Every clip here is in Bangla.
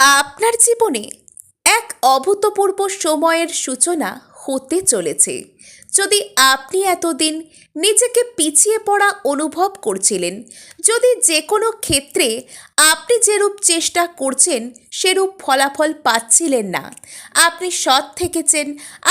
আপনার জীবনে এক অভূতপূর্ব সময়ের সূচনা হতে চলেছে। যদি আপনি এতদিন নিজেকে পিছিয়ে পড়া অনুভব করছিলেন, যদি যে কোনো ক্ষেত্রে আপনি যেরূপ চেষ্টা করছেন, সেরূপ ফলাফল পাচ্ছিলেন না। আপনি সৎ থেকেছেন,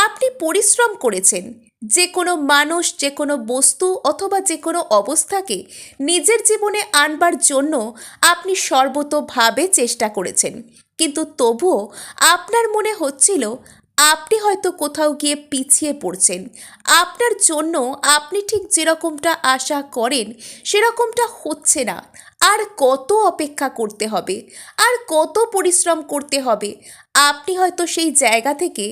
আপনি পরিশ্রম করেছেন যে কোনো মানুষ, যে কোনো বস্তু অথবা যে কোনো অবস্থাকে নিজের জীবনে আনবার জন্য আপনি সর্বতোভাবে চেষ্টা করেছেন। কিন্তু তবুও আপনার মনে হচ্ছিল, আপনি হয়তো কোথাও গিয়ে পিছিয়ে পড়ছেন। আপনার জন্য আপনি ঠিক যেরকমটা আশা করেন, সেরকমটা হচ্ছে না। আর কত অপেক্ষা করতে হবে? আর কত পরিশ্রম করতে হবে? আপনি হয়তো সেই জায়গা থেকে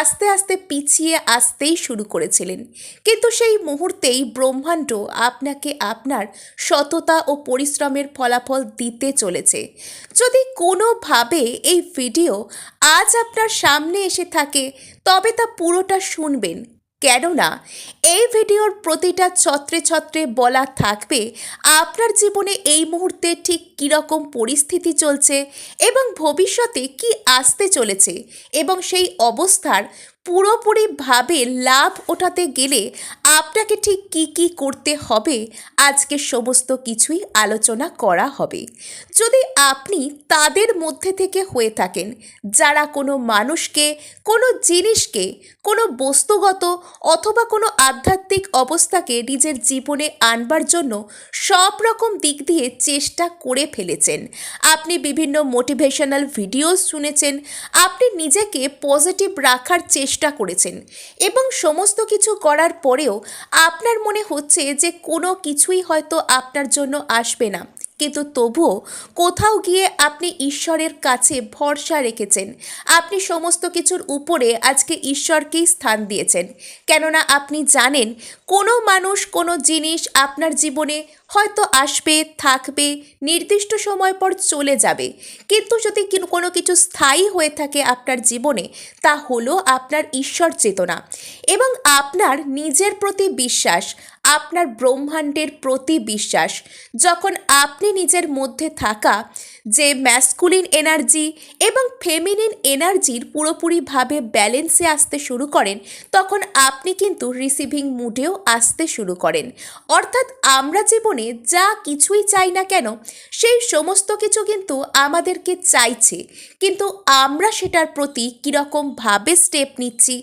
আস্তে আস্তে পিছিয়ে আসতেই শুরু করেছিলেন। কিন্তু সেই মুহূর্তেই ব্রহ্মাণ্ড আপনাকে আপনার সততা ও পরিশ্রমের ফলাফল দিতে চলেছে। যদি কোনোভাবে এই ভিডিও আজ আপনার সামনে এসে থাকে, তবে তা পুরোটা শুনবেন। কেননা, এই ভিডিওর প্রতিটা ছত্রে ছত্রে বলা থাকবে আপনার জীবনে এই মুহূর্তে ঠিক কীরকম পরিস্থিতি চলছে এবং ভবিষ্যতে কি আসতে চলেছে এবং সেই অবস্থার পুরোপুরিভাবে লাভ ওঠাতে গেলে আপনাকে ঠিক কি কি করতে হবে? আজকে সমস্ত কিছুই আলোচনা করা হবে। যদি আপনি তাদের মধ্যে থেকে হয়ে থাকেন, যারা কোনো মানুষকে, কোনো জিনিসকে, কোনো বস্তুগত অথবা কোনো আধ্যাত্মিক অবস্থাকে নিজের জীবনে আনবার জন্য সব রকম দিক দিয়ে চেষ্টা করে ফেলেছেন, আপনি বিভিন্ন মোটিভেশনাল ভিডিওস শুনেছেন, আপনি নিজেকে পজিটিভ রাখার চেষ্টা করেছেন। এবং সমস্ত কিছু করার পরেও আপনার মনে হচ্ছে যে কোনো কিছুই হয়তো আপনার জন্য আসবে না। কিন্তু তবুও কোথাও গিয়ে আপনি ঈশ্বরের কাছে ভরসা রেখেছেন। আপনি সমস্ত কিছুর উপরে আজকে ঈশ্বরকেই স্থান দিয়েছেন। কেননা আপনি জানেন কোনো মানুষ কোনো জিনিস আপনার জীবনে হয়তো আসবে, থাকবে, নির্দিষ্ট সময় পর চলে যাবে। কিন্তু যদি কোনো কিছু স্থায়ী হয়ে থাকে আপনার জীবনে, তা হলো আপনার ঈশ্বর চেতনা। এবং আপনার নিজের প্রতি বিশ্বাস, আপনার ব্রহ্মাণ্ডের প্রতি বিশ্বাস। যখন আপনি নিজের মধ্যে থাকা যে ম্যাসকুলিন এনার্জি এবং ফেমিনিন এনার্জির পুরোপুরিভাবে ব্যালেন্সে আসতে শুরু করেন, তখন আপনি কিন্তু রিসিভিং মুডেও আসতে শুরু করেন। অর্থাৎ আমরা জীবনে যা কিছুই চাই না কেন, সেই সমস্ত কিছু কিন্তু আমাদেরকে চাইছে। কিন্তু আমরা সেটার প্রতি কীরকমভাবে স্টেপ নিচ্ছি,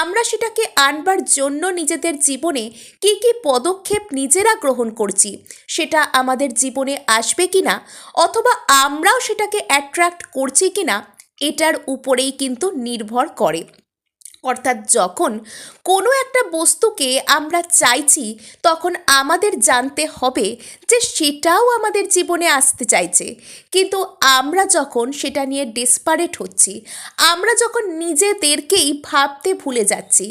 আমরা সেটাকে আনবার জন্য নিজেদের জীবনে কি কি পদক্ষেপ নিজেরা গ্রহণ করছি, সেটা আমাদের জীবনে আসবে কি না অথবা আমরাও সেটাকে অ্যাট্রাক্ট করছি কি না এটার উপরেই কিন্তু নির্ভর করে। অর্থাৎ যখন কোনো একটা বস্তুকে আমরা চাইছি, তখন আমাদের জানতে হবে যে সেটাও আমাদের জীবনে আসতে চাইছে। কিন্তু আমরা যখন সেটা নিয়ে ডেসপারেট হচ্ছি, আমরা যখন নিজেদেরকেই ভাবতে ভুলে যাচ্ছি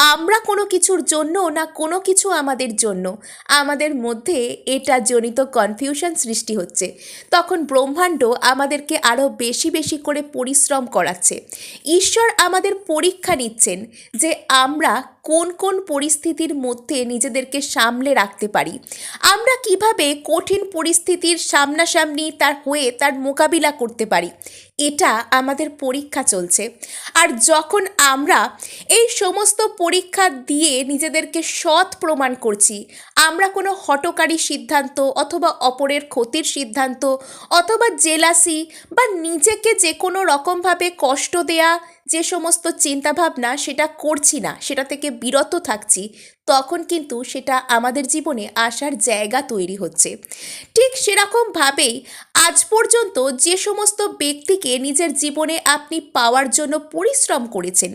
আমরা কোনো কিছুর জন্য না কোনো কিছু আমাদের জন্য। আমাদের মধ্যে এটা জনিত কনফিউশন সৃষ্টি হচ্ছে। তখন ব্রহ্মাণ্ড আমাদেরকে আরও বেশি বেশি করে পরিশ্রম করাচ্ছে। ঈশ্বর আমাদের পরীক্ষা নিচ্ছেন যে আমরা কোন কোন পরিস্থিতির মধ্যে নিজেদেরকে সামলে রাখতে পারি। আমরা কীভাবে কঠিন পরিস্থিতির সামনাসামনি তার হয়ে তার মোকাবিলা করতে পারি। এটা আমাদের পরীক্ষা চলছে। আর যখন আমরা এই সমস্ত পরীক্ষা দিয়ে নিজেদেরকে সৎ প্রমাণ করছি, আমরা কোনো হটকারী সিদ্ধান্ত অথবা অপরের ক্ষতির সিদ্ধান্ত অথবা জেলাসি বা নিজেকে যে কোনো রকমভাবে কষ্ট দেয়া যে সমস্ত চিন্তাভাবনা সেটা করছি না, সেটা থেকে বিরত থাকছি, তখন কিন্তু সেটা আমাদের জীবনে আসার জায়গা তৈরি হচ্ছে। ঠিক সেরকমভাবেই আজ পর্যন্ত যে সমস্ত ব্যক্তিকে নিজের জীবনে আপনি পাওয়ার জন্য পরিশ্রম করেছেন,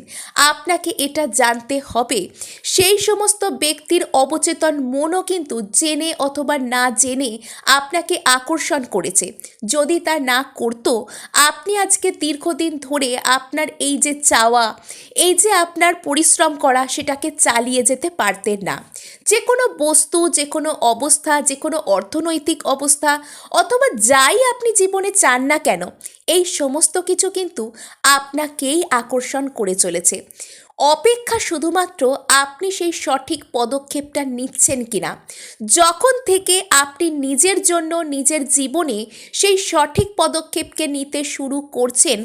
আপনাকে এটা জানতে হবে, সেই সমস্ত ব্যক্তির অবচেতন মনও কিন্তু জেনে অথবা না জেনে আপনাকে আকর্ষণ করেছে। যদি তা না করতো, আপনি আজকে দীর্ঘদিন ধরে আপনার এই যে চাওয়া, এই যে আপনার পরিশ্রম করা, সেটাকে চালিয়ে যেতে পারতেন না। যে কোনো বস্তু, যে কোনো অবস্থা, যে কোনো অর্থনৈতিক অবস্থা, অথবা যাই আপনি জীবনে চান না কেন, এই সমস্ত কিছু কিন্তু আপনাকেই আকর্ষণ করে চলেছে। অপেক্ষা শুধুমাত্র আপনি সেই সঠিক পদক্ষেপটা নিচ্ছেন কিনা, যখন থেকে আপনি নিজের জন্য, নিজের জীবনে সেই সঠিক পদক্ষেপকে নিতে শুরু করছেন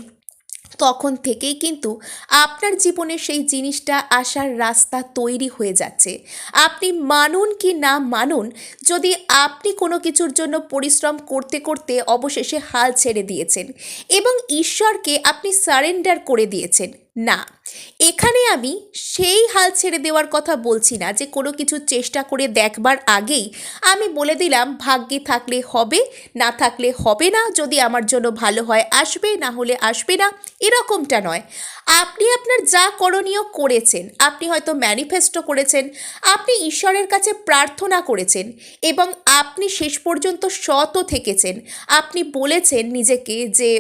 তখন থেকেই কিন্তু আপনার জীবনে সেই জিনিসটা আসার রাস্তা তৈরি হয়ে যাচ্ছে। আপনি মানুন কি না মানুন, যদি আপনি কোনো কিছুর জন্য পরিশ্রম করতে করতে অবশেষে হাল ছেড়ে দিয়েছেন এবং ঈশ্বরকে আপনি সারেন্ডার করে দিয়েছেন না, এখানে আমি সেই হাল ছেড়ে দেওয়ার কথা বলছি না যে কোনো কিছু চেষ্টা করে দেখবার আগেই আমি বলে দিলাম, ভাগ্যে থাকলে হবে, না থাকলে হবে না, যদি আমার জন্য ভালো হয় আসবে, না হলে আসবে না, এরকমটা নয়। আপনি আপনার যা করণীয় করেছেন, আপনি হয়তো ম্যানিফেস্টো করেছেন, আপনি ঈশ্বরের কাছে প্রার্থনা করেছেন এবং আপনি শেষ পর্যন্ত সতও থেকেছেন। আপনি বলেছেন নিজেকে যে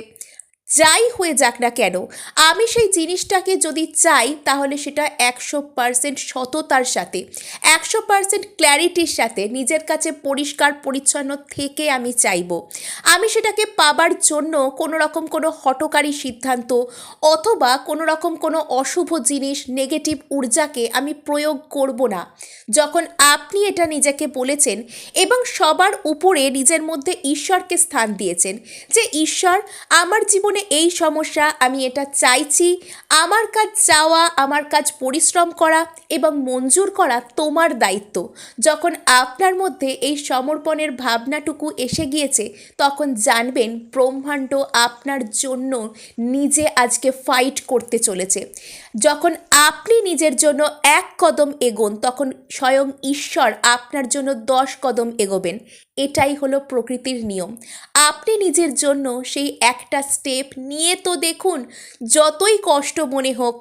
যাই হয়ে যাক না কেন, আমি সেই জিনিসটাকে যদি চাই, তাহলে সেটা একশো পারসেন্ট সততার সাথে, একশো পারসেন্ট ক্ল্যারিটির সাথে, নিজের কাছে পরিষ্কার পরিচ্ছন্ন থেকে আমি চাইব। আমি সেটাকে পাবার জন্য কোনো রকম কোনো হটকারী সিদ্ধান্ত অথবা কোনো রকম কোনো অশুভ জিনিস নেগেটিভ ঊর্জাকে আমি প্রয়োগ করব না। যখন আপনি এটা নিজেকে বলেছেন এবং সবার উপরে নিজের মধ্যে ঈশ্বরকে স্থান দিয়েছেন যে, ঈশ্বর, আমার জীবনে এই সমস্যা, আমি এটা চাইছি। আমার কাজ চাওয়া, আমার কাজ পরিশ্রম করা এবং মঞ্জুর করা তোমার দায়িত্ব। যখন আপনার মধ্যে এই সমর্পণের ভাবনাটুকু এসে গিয়েছে, তখন জানবেন ব্রহ্মাণ্ড আপনার জন্য নিজে আজকে ফাইট করতে চলেছে। যখন আপনি নিজের জন্য এক কদম এগোন, তখন স্বয়ং ঈশ্বর আপনার জন্য দশ কদম এগোবেন। এটাই হলো প্রকৃতির নিয়ম। আপনি নিজের জন্য সেই একটা স্টেপ নিয়ে তো দেখুন, যতই কষ্ট মনে হোক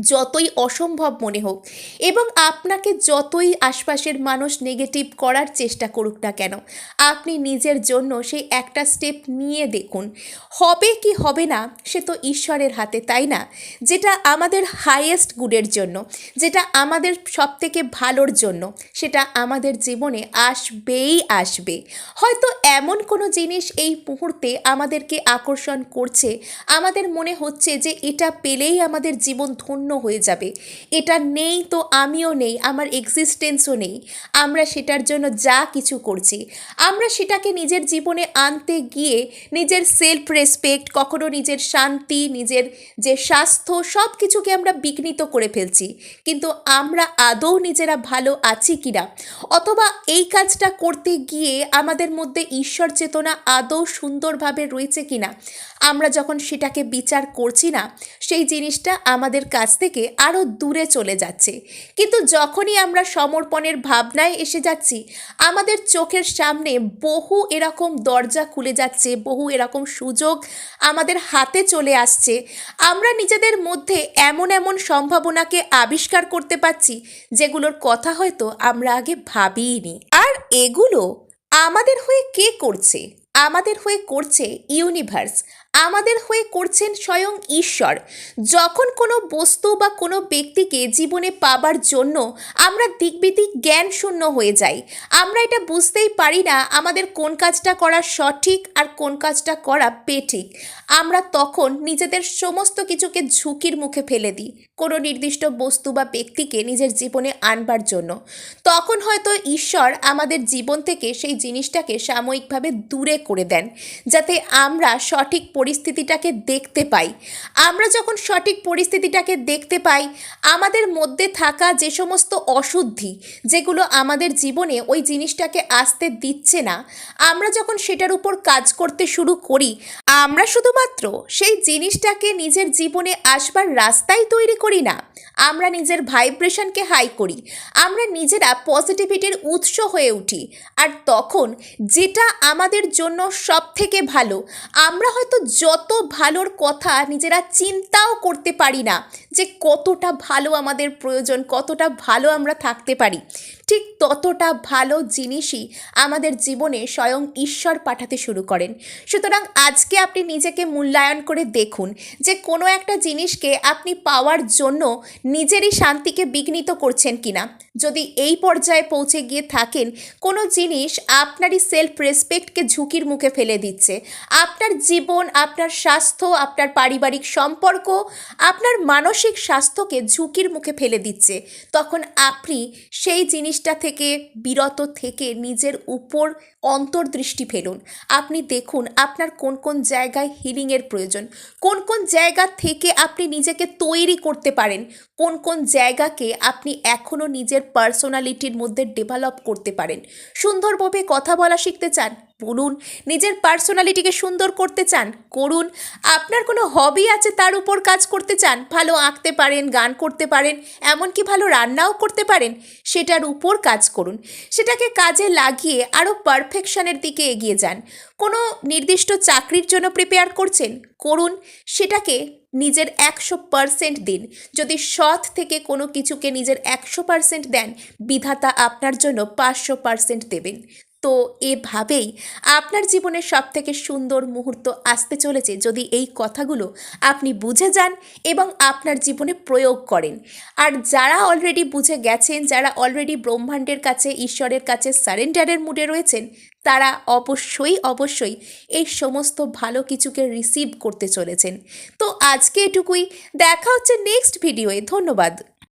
যতই অসম্ভব মনে হোক এবং আপনাকে যতই আশপাশের মানুষ নেগেটিভ করার চেষ্টা করুক না কেন, আপনি নিজের জন্য সেই একটা স্টেপ নিয়ে দেখুন। হবে কি হবে না, সে তো ঈশ্বরের হাতে, তাই না? যেটা আমাদের হাইয়েস্ট গুডের জন্য, যেটা আমাদের সবথেকে ভালোর জন্য, সেটা আমাদের জীবনে আসবেই আসবে। হয়তো এমন কোনো জিনিস এই মুহূর্তে আমাদেরকে আকর্ষণ করছে, আমাদের মনে হচ্ছে যে এটা পেলেই আমাদের জীবন ধন্য হয়ে যাবে। এটা নেই তো আমিও নেই, আমার এক্সিস্টেন্সও নেই। আমরা সেটার জন্য যা কিছু করছি, আমরা সেটাকে নিজের জীবনে আনতে গিয়ে নিজের সেলফ রেসপেক্ট কখনো নিজের শান্তি, নিজের যে স্বাস্থ্য সব কিছুকে আমরা বিঘ্নিত করে ফেলছি। কিন্তু আমরা আদৌ নিজেরা ভালো আছি কিনা? অথবা এই কাজটা করতে গিয়ে আমাদের মধ্যে ঈশ্বর চেতনা আদৌ সুন্দরভাবে রয়েছে কিনা? আমরা যখন সেটাকে বিচার করছি না, সেই জিনিসটা আমাদের কাছ থেকে আরও দূরে চলে যাচ্ছে। কিন্তু যখনই আমরা সমর্পণের ভাবনায় এসে যাচ্ছি, আমাদের চোখের সামনে বহু এরকম দরজা খুলে যাচ্ছে, বহু এরকম সুযোগ আমাদের হাতে চলে আসছে। আমরা নিজেদের মধ্যে এমন এমন সম্ভাবনাকে আবিষ্কার করতে পারছি, যেগুলোর কথা হয়তো আমরা আগে ভাবিইনি। আর এগুলো আমাদের হয়ে কে করছে? আমাদের হয়ে করছে ইউনিভার্স। আমাদের হয়ে করছেন স্বয়ং ঈশ্বর। যখন কোনো বস্তু বা কোনো ব্যক্তিকে জীবনে পাবার জন্য আমরা দিকবিদিক জ্ঞান শূন্য হয়ে যাই, আমরা এটা বুঝতেই পারি না আমাদের কোন কাজটা করা সঠিক আর কোন কাজটা করা বেঠিক। আমরা তখন নিজেদের সমস্ত কিছুকে ঝুঁকির মুখে ফেলে দিই কোনো নির্দিষ্ট বস্তু বা ব্যক্তিকে নিজের জীবনে আনবার জন্য। তখন হয়তো ঈশ্বর আমাদের জীবন থেকে সেই জিনিসটাকে সাময়িকভাবে দূরে করে দেন, যাতে আমরা সঠিক পরিস্থিতিটাকে দেখতে পাই। আমরা যখন সঠিক পরিস্থিতিটাকে দেখতে পাই, আমাদের মধ্যে থাকা যে সমস্ত অশুদ্ধি যেগুলো আমাদের জীবনে ওই জিনিসটাকে আসতে দিচ্ছে না, আমরা যখন সেটার উপর কাজ করতে শুরু করি, আমরা শুধুমাত্র সেই জিনিসটাকে নিজের জীবনে আসবার রাস্তাই তৈরি করি না। আমরা নিজের ভাইব্রেশনকে হাই করি। আমরা নিজেরা পজিটিভিটির উৎস হয়ে উঠি। আর তখন যেটা আমাদের জন্য সব থেকে ভালো, আমরা হয়তো যত ভালোর কথা নিজেরা চিন্তাও করতে পারি না যে কতটা ভালো আমাদের প্রয়োজন, কতটা ভালো আমরা থাকতে পারি। ঠিক ততটা ভালো জিনিসই আমাদের জীবনে স্বয়ং ঈশ্বর পাঠাতে শুরু করেন। সুতরাং আজকে আপনি নিজেকে মূল্যায়ন করে দেখুন যে কোনো একটা জিনিসকে আপনি পাওয়ার জন্য নিজেরই শান্তিকে বিঘ্নিত করছেন কিনা। যদি এই পর্যায়ে পৌঁছে গিয়ে থাকেন, কোনো জিনিস আপনারই সেলফ রেসপেক্টকে ঝুঁকির মুখে ফেলে দিচ্ছে। আপনার জীবন আপনার স্বাস্থ্য, আপনার পারিবারিক সম্পর্ক, আপনার মানসিক স্বাস্থ্যকে ঝুঁকির মুখে ফেলে দিচ্ছে। তখন আপনি সেই জিনিসটা থেকে বিরত থেকে নিজের উপর অন্তর্দৃষ্টি ফেলুন। আপনি দেখুন আপনার কোন কোন জায়গায় হিলিংয়ের প্রয়োজন। কোন কোন জায়গা থেকে আপনি নিজেকে তৈরি করতে পারেন। কোন কোন জায়গাকে আপনি এখনও নিজের পার্সোনালিটির মধ্যে ডেভেলপ করতে পারেন। সুন্দরভাবে কথা বলা শিখতে চান, বলুন। নিজের পার্সোনালিটিকে সুন্দর করতে চান করুন। আপনার কোনো হবি আছে তার উপর কাজ করতে চান, ভালো আঁকতে পারেন, গান করতে পারেন, এমনকি ভালো রান্নাও করতে পারেন, সেটার উপর কাজ করুন। সেটাকে কাজে লাগিয়ে আরও পারফেকশনের দিকে এগিয়ে যান। কোনো নির্দিষ্ট চাকরির জন্য প্রিপেয়ার করছেন? করুন। সেটাকে নিজের একশো পারসেন্ট দিন। যদি সৎ থেকে কোনো কিছুকে নিজের একশো পারসেন্ট দেন, বিধাতা আপনার জন্য পাঁচশো পারসেন্ট দেবেন। তো এভাবেই আপনার জীবনের সব থেকে সুন্দর মুহূর্ত আসতে চলেছে যদি এই কথাগুলো আপনি বুঝে যান এবং আপনার জীবনে প্রয়োগ করেন। আর যারা অলরেডি বুঝে গেছেন, যারা অলরেডি ব্রহ্মাণ্ডের কাছে, ঈশ্বরের কাছে সারেন্ডারের মুডে রয়েছেন, তারা অবশ্যই অবশ্যই এই সমস্ত ভালো কিছুকে রিসিভ করতে চলেছেন। তো আজকে এটুকুই, দেখা হচ্ছে নেক্সট ভিডিওয়ে ধন্যবাদ।